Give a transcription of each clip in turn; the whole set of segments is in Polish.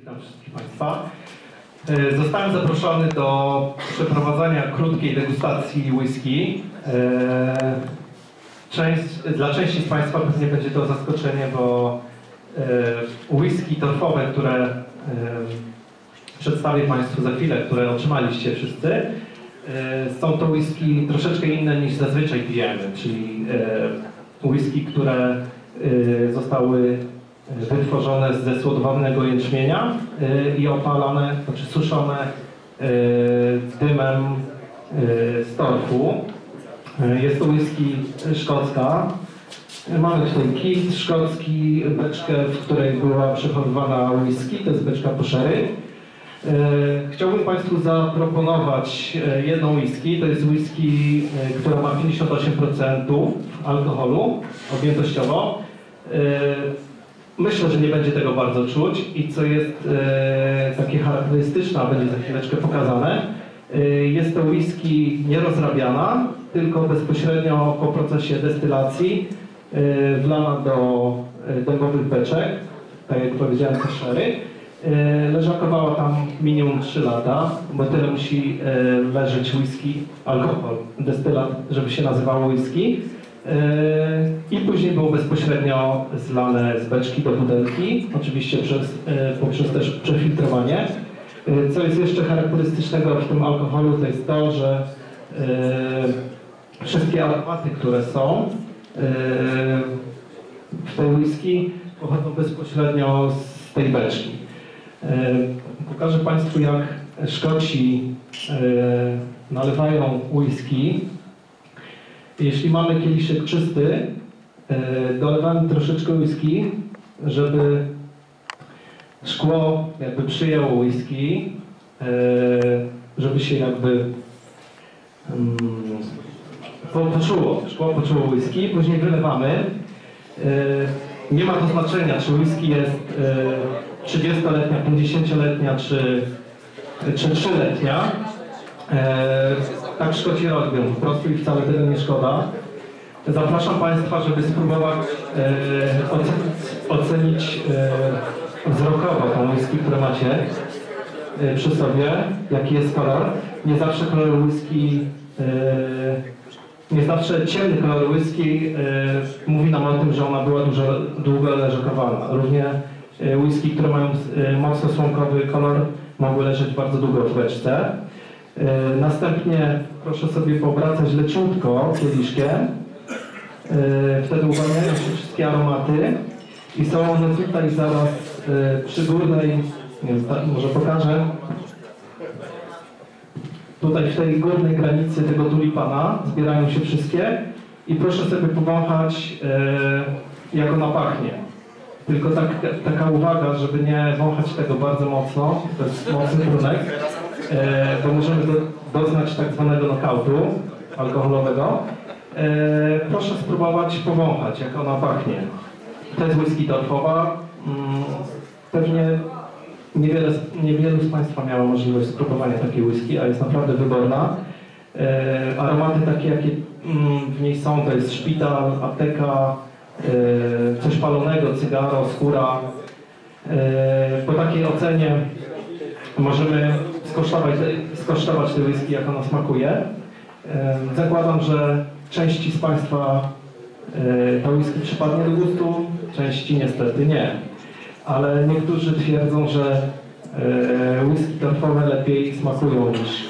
Witam wszystkich Państwa. E, Zostałem zaproszony do przeprowadzenia krótkiej degustacji whisky. E, Część, dla części z Państwa pewnie będzie to zaskoczenie, bo e, whisky torfowe, które przedstawię Państwu za chwilę, które otrzymaliście wszyscy, są to whisky troszeczkę inne niż zazwyczaj pijemy, czyli whisky, które zostały wytworzone ze słodowanego jęczmienia y, i opalane, znaczy suszone y, dymem y, z torfu. Jest to whisky szkocka. Mamy tutaj kit szkocki, beczkę, w której była przechowywana whisky, to jest beczka po sherry. Y, Chciałbym Państwu zaproponować jedną whisky. To jest whisky, która ma 58% alkoholu objętościowo. Myślę, że nie będzie tego bardzo czuć i co jest e, takie charakterystyczne, a będzie za chwileczkę pokazane, e, jest to whisky nierozrabiana, tylko bezpośrednio po procesie destylacji e, wlana do e, dębowych beczek, tak jak powiedziałem, to sherry. E, leżakowała tam minimum 3 lata, bo tyle musi e, leżeć whisky, alkohol, destylat, żeby się nazywało whisky. Yy, I później było bezpośrednio zlane z beczki do butelki, oczywiście przez, yy, poprzez też przefiltrowanie. Yy, Co jest jeszcze charakterystycznego w tym alkoholu, to jest to, że wszystkie aromaty, które są w tej whisky, pochodzą bezpośrednio z tej beczki. Pokażę Państwu, jak Szkoci nalewają whisky. Jeśli mamy kieliszek czysty, e, dolewamy troszeczkę whisky, żeby szkło jakby przyjęło whisky, e, żeby się jakby mm, po- poczuło, szkło poczuło whisky, później wylewamy. E, Nie ma to znaczenia, czy whisky jest e, 30-letnia, 50-letnia, czy, czy 3-letnia. E, tak Szkoci robią, po prostu i wcale tego nie szkoda. Zapraszam Państwa, żeby spróbować e, ocenić, ocenić e, wzrokowo tą whisky, które macie e, przy sobie, jaki jest kolor. Nie zawsze kolor whisky, e, nie zawsze ciemny kolor whisky e, mówi nam o tym, że ona była dużo, długo leżakowana. Równie e, whisky, które mają e, mocno słomkowy kolor, mogły leżeć bardzo długo w beczce. E, Następnie proszę sobie poobracać leciutko kieliszkiem. E, Wtedy uwalniają się wszystkie aromaty i są one tutaj zaraz e, przy górnej, nie wiem, tak, może pokażę. Tutaj w tej górnej granicy tego tulipana zbierają się wszystkie i proszę sobie powąchać jak ona pachnie. Tylko tak, taka uwaga, żeby nie wąchać tego bardzo mocno, to jest mocny trunek, e, bo możemy do, doznać tak zwanego knockoutu alkoholowego. E, proszę spróbować powąchać, jak ona pachnie. To jest whisky torfowa. Mm, pewnie niewiele, niewielu z Państwa miało możliwość spróbowania takiej whisky, a jest naprawdę wyborna. E, aromaty takie, jakie mm, w niej są, to jest szpital, apteka, e, coś palonego, cygaro, skóra. E, po takiej ocenie możemy skosztować, skosztować te whisky, jak ona smakuje. Zakładam, że części z Państwa e, ta whisky przypadnie do gustu, części niestety nie. Ale niektórzy twierdzą, że e, whisky torfowe lepiej smakują niż,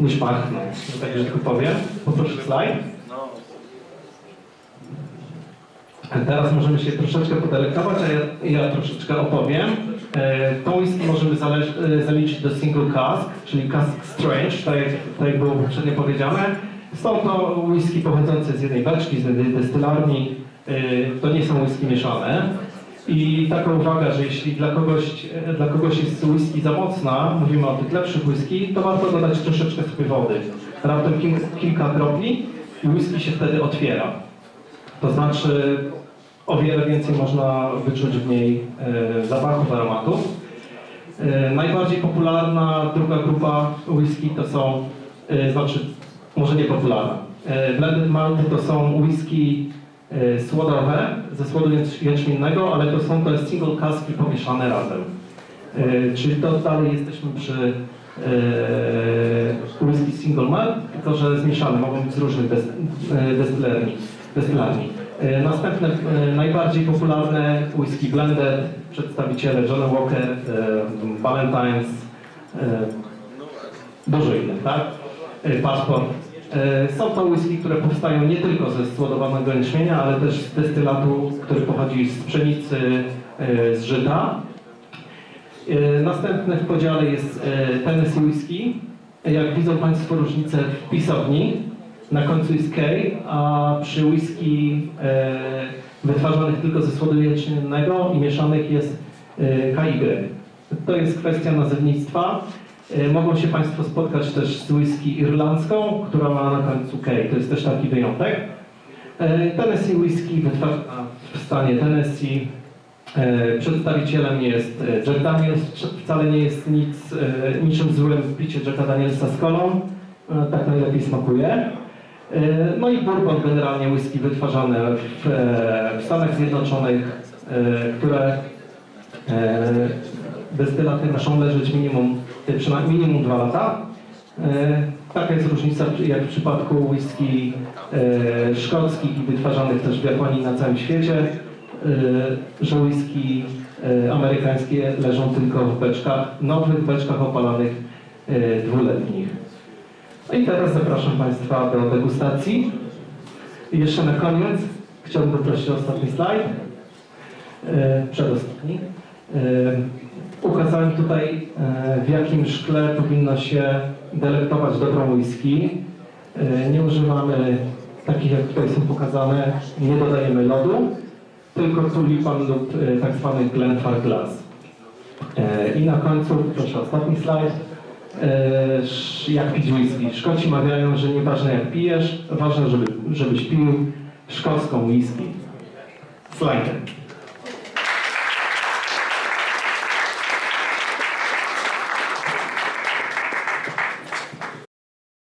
niż pachną, że tak powiem. Poproszę slajd. Teraz możemy się troszeczkę podelektować, a ja, ja troszeczkę opowiem. E, Tą whisky możemy e, zaliczyć do single cask, czyli cask strange, tak jak, tak jak było poprzednio powiedziane. Są to whisky pochodzące z jednej beczki, z jednej destylarni. E, To nie są whisky mieszane. I taka uwaga, że jeśli dla kogoś, e, dla kogoś jest whisky za mocna, mówimy o tych lepszych whisky, to warto dodać troszeczkę sobie wody. Raptem kil- kilka kropli i whisky się wtedy otwiera. To znaczy o wiele więcej można wyczuć w niej e, zapachów, aromatów. E, najbardziej popularna druga grupa whisky to są, e, znaczy może nie popularna. Blended malty to są whisky słodowe ze słodu jęcz- jęczmiennego, ale to są to jest single caski pomieszane razem. Czyli to dalej jesteśmy przy whisky single malt, tylko że zmieszane, mogą być z różnych destylarni. E, Następne, e, najbardziej popularne whisky blended, przedstawiciele John Walker, e, Valentine's, innych, tak? Paszport. Są to whisky, które powstają nie tylko ze składowanego jęczmienia, ale też z destylatu, który pochodzi z pszenicy, z żyta. Następny w podziale jest Tennessee Whisky. Jak widzą Państwo różnicę w pisowni, na końcu jest K, a przy whisky e, wytwarzanych tylko ze słodu i mieszanych jest e, KY. To jest kwestia nazewnictwa. E, Mogą się Państwo spotkać też z whisky irlandzką, która ma na końcu K. To jest też taki wyjątek. E, Tennessee Whisky wytwarzana w stanie Tennessee. E, Przedstawicielem jest e, Jack Daniels. Wcale nie jest nic, e, niczym złym picie Jacka Danielsa z kolą. E, Tak najlepiej smakuje. E, No i bourbon generalnie whisky wytwarzane w, e, w Stanach Zjednoczonych, e, które destylaty muszą leżeć minimum, przynajmniej minimum dwa lata. Taka jest różnica jak w przypadku whisky szkockich i wytwarzanych też w Japonii na całym świecie, że whisky amerykańskie leżą tylko w beczkach, nowych beczkach opalanych dwuletnich. I teraz zapraszam Państwa do degustacji. I jeszcze na koniec chciałbym poprosić o ostatni slajd. E, Przedostatni. E, Ukazałem tutaj, e, w jakim szkle powinno się delektować dobrą whisky. Nie używamy takich, jak tutaj są pokazane, nie dodajemy lodu, tylko tulipan lub tak zwany Glenfarclas. E, I na końcu, proszę ostatni slajd, jak pić whisky. Szkoci mawiają, że nieważne jak pijesz, ważne, żeby, żebyś pił szkocką whisky. Slajd.